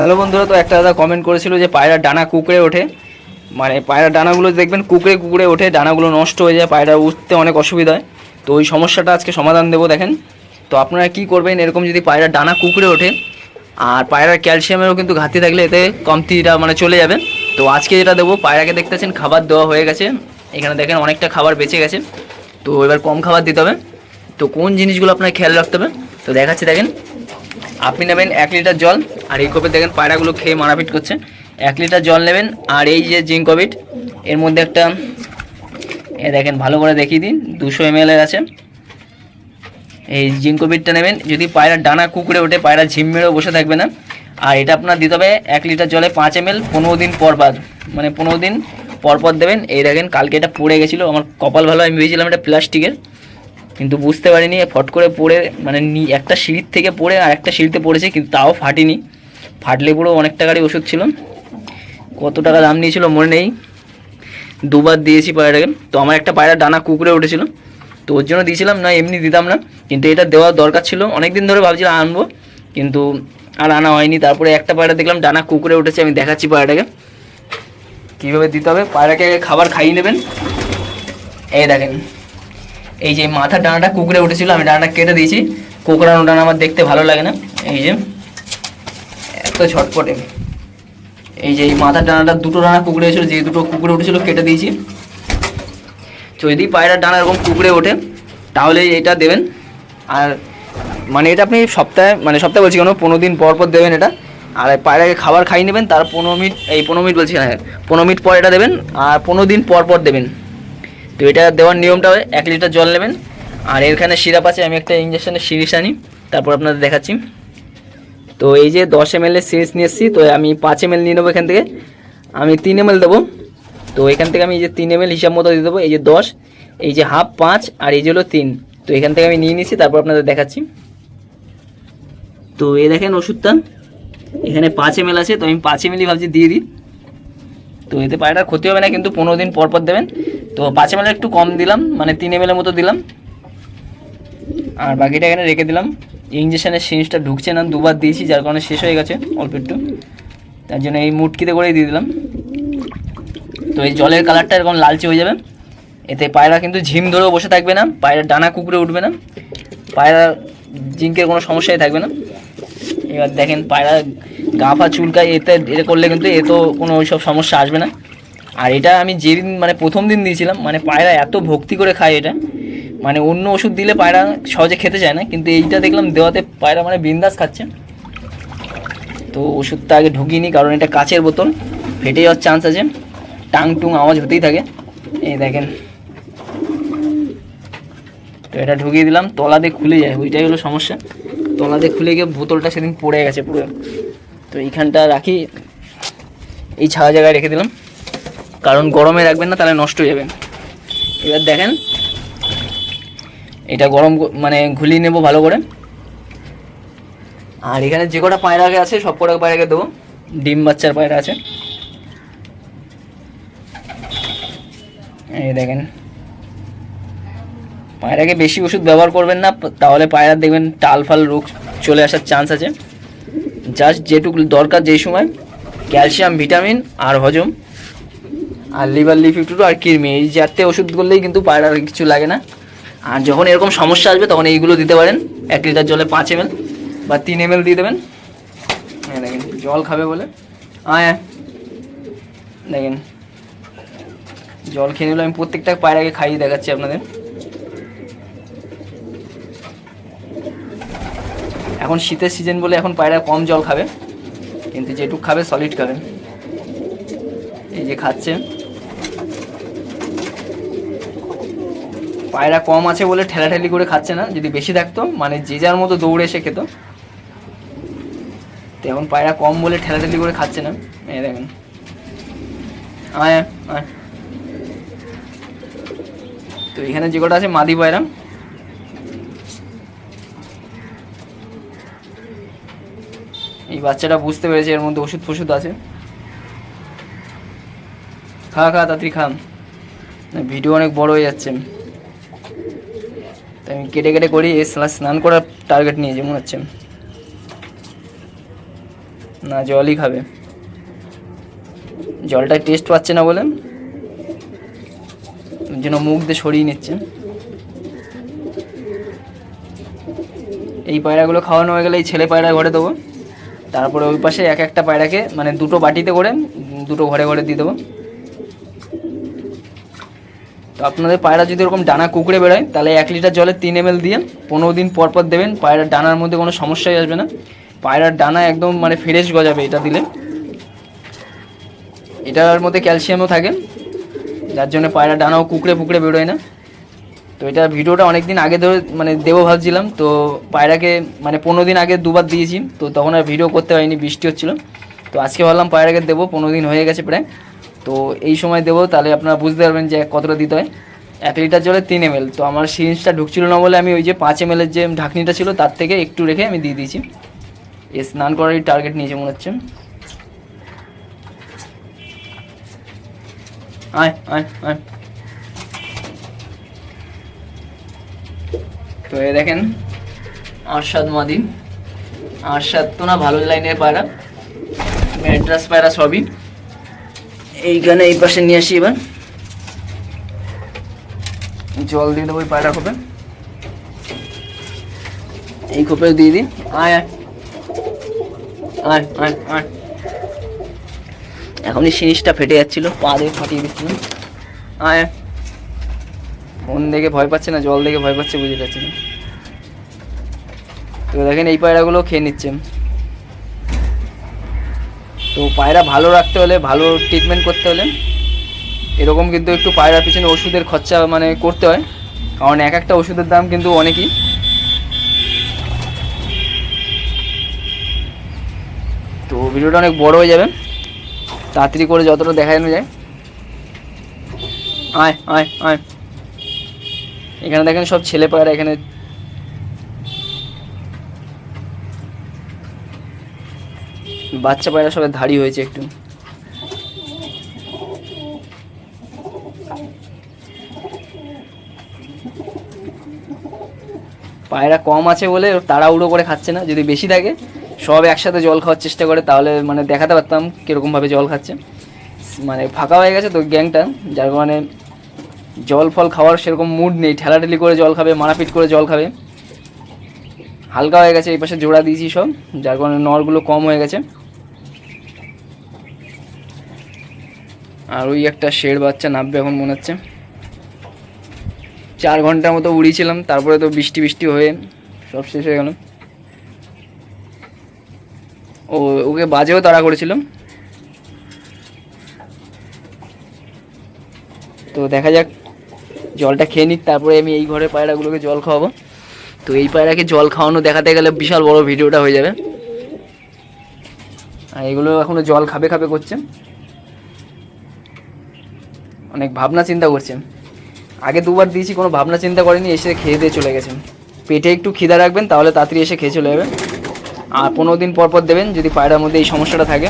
Hello বন্ধুরা, তো একটা দাদা কমেন্ট করেছিল যে পায়রা ডানা কুকড়ে ওঠে। মানে পায়রার ডানাগুলো দেখবেন কুকড়ে কুকড়ে ওঠে, ডানাগুলো নষ্ট হয়ে যায়, পায়রা উঠতে অনেক অসুবিধা হয়। তো ওই সমস্যাটা আজকে সমাধান দেবো, দেখেন। তো আপনারা কি করবেন, এরকম যদি পায়রা ডানা কুকড়ে ওঠে, আর পায়রার ক্যালসিয়ামেরও কিন্তু ঘাটতি থাকলে এতে কমতিটা মানে চলে যাবে। তো আজকে যেটা দেবো, পায়রাকে দেখতেছেন, খাবার দেওয়া হয়ে গেছে। এখানে দেখেন অনেকটা খাবার বেঁচে গেছে। তো এবার কম খাবার দিতে হবে। তো কোন জিনিসগুলো আপনার খেয়াল রাখতে হবে, তো দেখাচ্ছি, দেখেন। আপনি নেবেন এক লিটার জল, আর এই কোপে দেখেন পায়রাগুলো খেয়ে মারাপিট করছে। এক লিটার জল নেবেন, আর এই যে জিঙ্ক জিঙ্কোভিট এর মধ্যে একটা, এ দেখেন ভালো করে দেখিয়ে দিন, দুশো এম এর আছে। এই জিঙ্কোভিটটা নেবেন, যদি পায়রা ডানা কুকুরে ওঠে, পায়রা ঝিম মেরেও বসে থাকবে না। আর এটা আপনার দিতে হবে এক লিটার জলে পাঁচ এম এল পনেরো দিন পর পর মানে পনেরো দিন পর পর দেবেন। এই দেখেন, কালকে এটা পড়ে গেছিল, আমার কপাল ভালো, আমি ভেবেছিলাম এটা প্লাস্টিকের। কিন্তু বুঝতে পারিনি, ফট করে পড়ে মানে একটা সিঁড়ির থেকে পড়ে আর একটা সিঁড়িতে পড়েছে, কিন্তু তাও ফাটিনি। ফাটলে পুরো অনেক টাকারই ওষুধ ছিল। কত টাকা দাম নিয়েছিল মনে নেই। দুবার দিয়েছি পায়রাটাকে। তো আমার একটা পায়রা ডানা কুকুরে উঠেছিল। তো ওর জন্য দিয়েছিলাম, না, এমনি দিতাম না। কিন্তু এটা দেওয়ার দরকার ছিল। অনেক দিন ধরে ভাবছিলাম আনব, কিন্তু আর আনা হয়নি। তারপরে একটা পায়রা দেখলাম ডানা কুকুরে উঠেছে, আমি দেখাচ্ছি পায়রাটাকে। কীভাবে দিতে হবে? পায়রাকে খাবার খাইয়ে নেবেন। এই দেখেন। এই যে মাথার ডানাটা কুকুরে উঠেছিল, আমি ডানাটা কেটে দিয়েছি। কুকুরানো ডানা আমার দেখতে ভালো লাগে না। এই যে, এত ঝটপটে। এই যে এই মাথার ডানাটা দুটো ডানা কুকুরে ছিল যে দুটো কুকুরে উঠেছিল, কেটে দিয়েছি। তো যদি পায়রার ডানা এরকম কুকুরে ওঠে, তাহলে এটা দেবেন। আর মানে এটা আপনি সপ্তাহে মানে সপ্তাহে বলছি কেন, পনেরো দিন পর পর দেবেন এটা। আর পায়রাকে খাবার খাইয়ে নেবেন, তার পনেরো মিনিট, এই পনেরো মিনিট বলছি হ্যাঁ পনেরো মিনিট পর এটা দেবেন, আর পনেরো দিন পর পর দেবেন। তো এটা দেওয়ার নিয়মটা এক লিটার জল নেবেন। আর এখানে সিরাপ আছে, আমি একটা ইঞ্জেকশনের সিরিজ আনি, তারপর আপনাদের দেখাচ্ছি। তো এই যে দশ এম এল এর সিরিজ নিয়ে এসেছি, তো আমি পাঁচ এম এল নিয়ে নেব এখান থেকে। আমি তিন এম এল দেবো। তো এখান থেকে আমি এই যে তিন এম এল হিসাব মতো দিয়ে দেবো, এই যে দশ, এই যে হাফ, পাঁচ, আর এই যে হলো তিন। তো এখান থেকে আমি নিয়ে নিচ্ছি তারপর আপনাদের দেখাচ্ছি। তো এই দেখেন ওষুধটা, এখানে পাঁচ এম আছে, তো আমি পাঁচ এম এলই ভাবছি দিয়ে দিই। তো এতে পায়রার ক্ষতি হবে না, কিন্তু পনেরো দিন পর পর দেবেন। তো পাঁচ এম একটু কম দিলাম মানে তিন এম মতো দিলাম। আর বাকিটা এখানে রেখে দিলাম। ইঞ্জেকশানের সিরিজটা ঢুকছে না, দুবার দিয়েছি, যার কারণে শেষ হয়ে গেছে, অল্প একটু। তার জন্য এই মুটকিতে করেই দিয়ে দিলাম। তো এই জলের কালারটা এরকম লালচে হয়ে যাবে। এতে পায়রা কিন্তু ঝিম ধরেও বসে থাকবে না, পায়রা ডানা কুকুরে উঠবে না। পায়রা জিঙ্কের কোনো সমস্যাই থাকবে না। এবার দেখেন পায়রা গা পা চুলকায় এতে এটা করলে কিন্তু এ তো কোনো ওইসব সমস্যা আসবে না। আর এটা আমি যেদিন মানে প্রথম দিন দিয়েছিলাম মানে পায়রা এত ভক্তি করে খায় এটা মানে অন্য ওষুধ দিলে পায়রা সহজে খেতে চায় না, কিন্তু এইটা দেখলাম দেওয়াতে পায়রা মানে বিন্দাস খাচ্ছে। তো ওষুধটা আগে ঢুকিয়ে কারণ এটা কাচের বোতল, ফেটে যাওয়ার চান্স আছে। টাং টুং আওয়াজ হতেই থাকে। এই দেখেন। তো এটা ঢুকিয়ে দিলাম তলা দিয়ে খুলে যায়, ওইটাই হলো সমস্যা। তলা দিয়ে খুলে গিয়ে বোতলটা সেদিন পড়ে গেছে পুরো। তো এইখানটা রাখি। এই ছাড়া জায়গায় রেখে দিলাম। কারণ গরমে রাখবেন না, তাহলে নষ্ট হয়ে যাবে। এবার দেখেন, এটা গরম মানে ঘুলিয়ে নেব ভালো করে। আর এখানে যে কটা পায়রা আগে আছে, সব কটা পায়রাকে দেবো। ডিম বাচ্চার পায়রা আছে। এই দেখেন। পায়রাকে বেশি ওষুধ ব্যবহার করবেন না, তাহলে পায়রা দেখবেন টাল ফাল রোগ চলে আসার চান্স আছে। জাস্ট যেটুকু দরকার যেই সময় ক্যালসিয়াম ভিটামিন আর হজম। আর লিভার লিফিটুটু আর কিরমি এই চারটে ওষুধ করলেই কিন্তু পায়রার কিছু লাগে না। আর যখন এরকম সমস্যা আসবে, তখন এইগুলো দিতে পারেন। এক লিটার জলে পাঁচ এম বা তিন এম দিয়ে দেবেন। এই দেখেন, জল খাবে বলে। আয়। দেখেন, জল খেয়ে নিলে আমি প্রত্যেকটা পায়রাকে খাইয়ে দেখাচ্ছি আপনাদের। এখন শীতের সিজন বলে এখন পায়রা কম জল খাবে, কিন্তু যেটুক খাবে সলিড খাবে। এই যে খাচ্ছে। পায়রা কম আছে বলে ঠেলাঠেলি করে খাচ্ছে না, যদি বেশি থাকতো মানে যে যার মতো দৌড়ে এসে খেত। তো এখন পায়রা কম বলে ঠেলাঠেলি করে খাচ্ছে না। এই দেখেন। আয় আয়। তো এখানে যে কটা আছে, মাদি পায়রা। এই বাচ্চাটা বুঝতে পেরেছে এর মধ্যে ওষুধ ফষুধ আছে। খা খা, তাড়াতাড়ি খান। ভিডিও অনেক বড় হয়ে যাচ্ছে। তাই আমি কেটে কেটে করি, এ স্নান করার টার্গেট নিয়েছি, মনে হচ্ছে। না, জলই খাবে। জলটা টেস্ট পাচ্ছে না বলে যেন মুখ দিয়ে সরিয়ে নিচ্ছে। এই পায়রাগুলো খাওয়ানো হয়ে গেলে এই ছেলে পায়রা ঘরে দেবো। তারপরে ওই পাশে এক একটা পায়রাকে মানে দুটো বাটিতে করে, দুটো ঘরে ঘরে দিয়ে দেবো। তো আপনাদের পায়রা যদি এরকম ডানা কুকড়ে বেরোয়, তাহলে এক লিটার জলে তিন এম দিয়ে পনেরো দিন পর পর দেবেন। পায়রার ডানার মধ্যে কোনো সমস্যাই আসবে না। পায়রার ডানা একদম মানে ফ্রেশ গজাবে এটা দিলে। এটার মধ্যে ক্যালসিয়ামও থাকে। যার জন্য পায়রা ডানাও কুকড়ে ফুকড়ে বেরোয় না। তো এটা ভিডিওটা অনেক দিন আগে ধরে মানে দেবো ভাবছিলাম, তো পায়রাকে মানে পনেরো দিন আগে দুবার দিয়েছি, তো তখন আর ভিডিও করতে পারিনি, বৃষ্টি হচ্ছিল। তো আজকে ভাবলাম পায়রাকে দেবো, পনেরো দিন হয়ে গেছে প্রায়। তো এই সময় দেবো, তাহলে আপনারা বুঝতে পারবেন যে কতটা দিতে হয়। এক লিটার জলে তিন এম তো আমার সিরিঞ্জটা ঢুকছিল না বলে আমি ওই যে পাঁচ এম যে ঢাকনিটা ছিল, তার থেকে একটু রেখে আমি দিয়ে দিয়েছি। এ স্নান করারই টার্গেট নিয়েছে, মনে হচ্ছে। আয় আয় আয়। তো এ দেখেন, আরশাদ মাদি। আরশাদ তো না ভালো লাইনের পায়রা ম্যাড্রাস পায়রা সবই। এইখানে এই পাশে নিয়ে আসি এবার। জল দিয়ে দেবো ওই পায়রা খোপে। এই খোপে দিয়ে দিন আয় আয়। আয় আয় আয়। এখনই জিনিসটা ফেটে যাচ্ছিল, পা দিয়ে ফাটিয়ে দিচ্ছিল আয়। মন দেখে ভয় পাচ্ছে না, জল দেখে ভয় পাচ্ছে বুঝে যাচ্ছে তো দেখেন এই পায়রাগুলো খেয়ে নিচ্ছে। তো পায়রা ভালো রাখতে হলে, ভালো ট্রিটমেন্ট করতে হলে, এরকম কিন্তু একটু পায়রার পিছনে ওষুধের খরচা মানে করতে হয়। কারণ এক একটা ওষুধের দাম কিন্তু অনেকই। তো ভিডিওটা অনেক বড় হয়ে যাবে। তাড়াতাড়ি করে যতটা দেখানো যায়। আয় আয় আয়। এখানে দেখেন সব ছেলে পায়রা এখানে। বাচ্চা পায়রা সবাই ধাড়ি হয়েছে একটু। পায়রা কম আছে বলে তাড়াহুড়ো করে খাচ্ছে না, যদি বেশি থাকে, সব একসাথে জল খাওয়ার চেষ্টা করে, তাহলে মানে দেখাতে পারতাম কীরকমভাবে জল খাচ্ছে। মানে ফাঁকা হয়ে গেছে তো গ্যাংটা, যার কারণে জল ফল খাওয়ার সেরকম মুড নেই। ঠেলাঠেলি করে জল খাবে, মারাপিট করে জল খাবে। হালকা হয়ে গেছে, এই পাশে জোড়া দিয়েছি সব, যার কারণে নলগুলো কম হয়ে গেছে। আর ওই একটা শের বাচ্চা নামবে এখন মনে হচ্ছে। চার ঘণ্টার মতো উড়িয়েছিলাম, তারপরে তো বৃষ্টি বৃষ্টি হয়ে সব শেষ হয়ে গেল। ও, ওকে বাজেও তাড়া করেছিলাম। তো দেখা যাক জলটা খেয়ে নিক তারপরে আমি এই ঘরে পায়রাগুলোকে জল খাওয়াবো। তো এই পায়রাকে জল খাওয়ানো দেখাতে গেলে বিশাল বড় ভিডিওটা হয়ে যাবে। আর এগুলো এখনও জল খাবে খাবে করছে। অনেক ভাবনা চিন্তা করছে। আগে দুবার দিয়েছি, কোনো ভাবনা চিন্তা করেনি, এসে খেয়ে দিয়ে চলে গেছে। পেটে একটু খিদা রাখবেন, তাহলে তাড়াতাড়ি এসে খেয়ে চলে যাবে। আর পনেরো দিন পর পর দেবেন, যদি পায়রার মধ্যে এই সমস্যাটা থাকে।